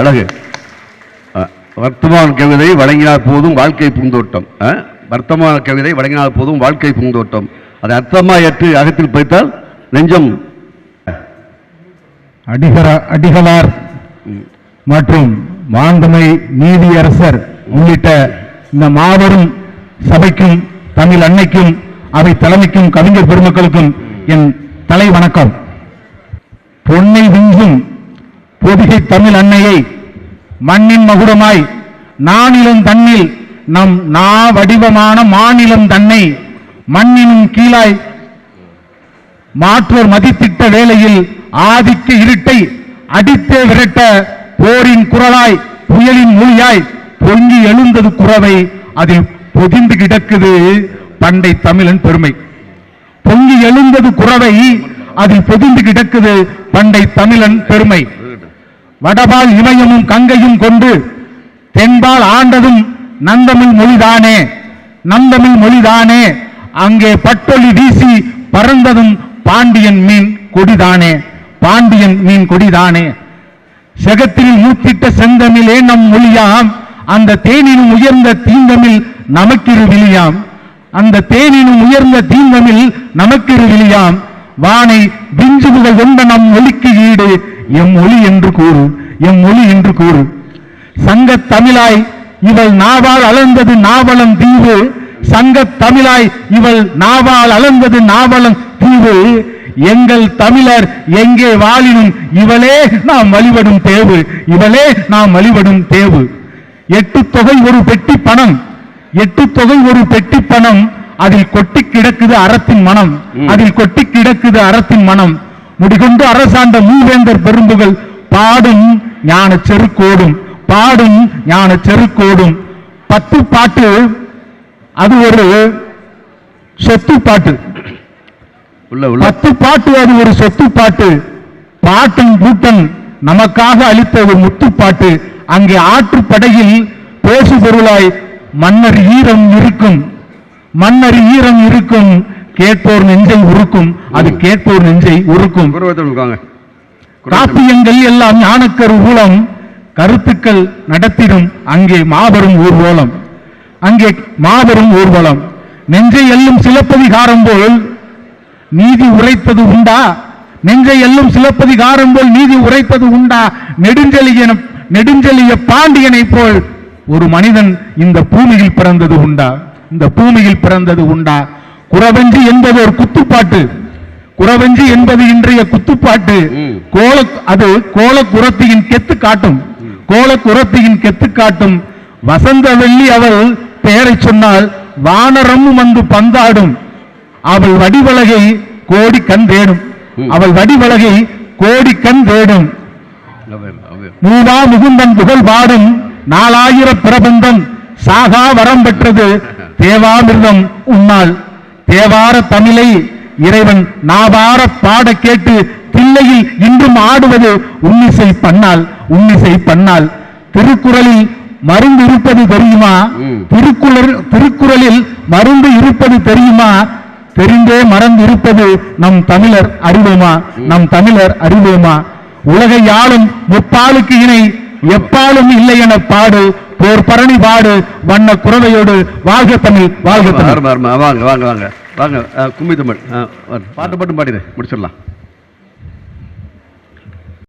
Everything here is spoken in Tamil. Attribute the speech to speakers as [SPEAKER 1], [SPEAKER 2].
[SPEAKER 1] அழகு. வர்த்தமான் கவிதை வழங்கினார் போதும் வாழ்க்கை பூந்தோட்டம் வர்த்தமான கவிதை வழங்கினார் போதும் வாழ்க்கை பூந்தோட்டம் அதை அர்த்தமா ஏற்று அகத்தில் பைத்தால் நெஞ்சம்.
[SPEAKER 2] அடிகர அடிகளார் மற்றும் மாண்புமை நீதியரசர் உள்ளிட்ட இந்த மாபெரும் சபைக்கும் தமிழ் அன்னைக்கும் அவை தலைமைக்கும் கவிஞர் பெருமக்களுக்கும் என் தலை வணக்கம். பொன்னை விஞ்சும் பொதிகை தமிழ் அன்னையை மண்ணின் மகுடமாய் நானிலும் தன்னில் நம் நா வடிவமான மாநிலம் தன்னை மண்ணினும் கீழாய் மாற்றோர் மதித்திட்ட வேளையில் ஆதிக்க இருட்டை அடித்தே விரட்ட போரின் குரலாய் புயலின் மொழியாய் பொங்கி எழுந்தது குறவை அதில் பொதிந்து கிடக்குது பண்டை தமிழன் பெருமை. பொங்கி எழுந்தது குறவை அதில் பொதிந்து கிடக்குது பண்டை தமிழன் பெருமை. வடபால் இமயமும் கங்கையும் கொண்டு தென்பால் ஆண்டதும் நந்தமிழ் மொழிதானே நந்தமிழ் மொழிதானே அங்கே பட்டொலி வீசி பறந்ததும் பாண்டியன் மீன் கொடிதானே பாண்டியன் மீன் கொடிதானே. செகத்தில் மூத்திட்ட செந்தமிழே நம் மொழியாம் அந்த தேனினும் உயர்ந்த தீந்தமிழ் நமக்கிரு விழியாம். அந்த தேனினும் உயர்ந்த தீந்தமிழ் நமக்கிரு விழியாம். வானை விஞ்சுமுகள் கொண்ட நம் மொழிக்கு ஈடு எம் மொழி என்று கூறு எம் மொழி என்று கூறு. சங்கத் தமிழாய் இவள் நாவால் அளந்தது நாவலம் தீவு. சங்கத் தமிழாய் இவள் நாவால் அளந்தது நாவலம் தீவு. எங்கள் தமிழர் எங்கே வாழினும் இவளே நாம் வழிபடும் தேவு. இவளே நாம் வழிபடும் தேவு. எட்டு தொகை ஒரு பெட்டி பணம். எட்டு தொகை ஒரு பெட்டி பணம். அதில் கொட்டி கிடக்குது அறத்தின் மனம். அதில் கொட்டி கிடக்குது அறத்தின் மனம். முடிகொண்டு அரசாண்ட மூவேந்தர் பெரும்புகள் பாடும் ஞான செருக்கோடும் பாடும் ஞான செருக்கோடும். பத்து பாட்டு அது ஒரு சொத்து பாட்டு. பத்து பாட்டு அது ஒரு சொத்து பாட்டு. பாட்டன் பூட்டன் நமக்காக அளித்த ஒரு முத்துப்பாட்டு அங்கே ஆற்றுப்படையில் பேசு பொருளாய் மன்னர் ஈரம் இருக்கும். மன்னர் ஈரம் இருக்கும். கேட்போர் நெஞ்சை உருக்கும் அது கேட்போர் நெஞ்சை உருக்கும். காப்பியங்கள் எல்லாம் ஞானக்கரு ஊலம் கருத்துக்கள் நடத்திடும் அங்கே மாபெரும் ஊர்வலம். அங்கே மாபெரும் ஊர்வலம். நெஞ்சை எல்லும் சிலப்பதிகாரம் போல் நீதி உரைப்பது உண்டா? நெஞ்சை எல்லும் சிலப்பதிகாரம் போல் நீதி உரைப்பது உண்டா? நெடுஞ்செலியன நெடுஞ்செலிய பாண்டியனை போல் ஒரு மனிதன் இந்த பூமியில் பிறந்தது உண்டா? இந்த பூமியில் பிறந்தது உண்டா? குறவஞ்சி என்பது ஒரு குத்துப்பாட்டு. குறவஞ்சி என்பது இன்றைய குத்துப்பாட்டு. கோல அது கோல குரத்தியின் கெத்து காட்டும் கோல குரத்தியின் கெத்து காட்டும் வசந்தவல்லி அவள் பெயரை சொன்னால் வானரமும் வந்து பந்தாடும். அவள் வடிவழகை கோடி கண் தேடும்.
[SPEAKER 1] ம்.
[SPEAKER 2] அவள் வடிவழகை கோடி கண்
[SPEAKER 1] அவே.
[SPEAKER 2] மூவா முகுந்தன் புகழ் பாடும் நாலாயிர பிரபந்தம். சாகா வரம் பெற்றது தேவாமிர்தம் உன்னால் தேவார தமிழை இறைவன் நாவார பாட கேட்டு தில்லையில் இன்றும் ஆடுவது உன்னிசை பண்ணால் உன்னிசை பண்ணால். திருக்குறளில் மருந்து இருப்பது தெரியுமா. திருக்குறள் திருக்குறளில் மருந்து இருப்பது தெரியுமா? தெரிந்தே மறந்து இருப்பது நம் தமிழர் அறிவோமா? நம் தமிழர் அறிவோமா? உலகை ஆளும் முப்பாலுக்கு இணை எப்பாலும் இல்லை என பாடு போர் பரணி பாடு வண்ண குறவையோடு வாழ்க தமிழ் வாழ்க தமிழ்.
[SPEAKER 1] வாங்க வாங்க வாங்க வாங்க. கும்மி தமிழ் பாட்டு பாட்டு பாடிடு முடிச்சிடலாம்.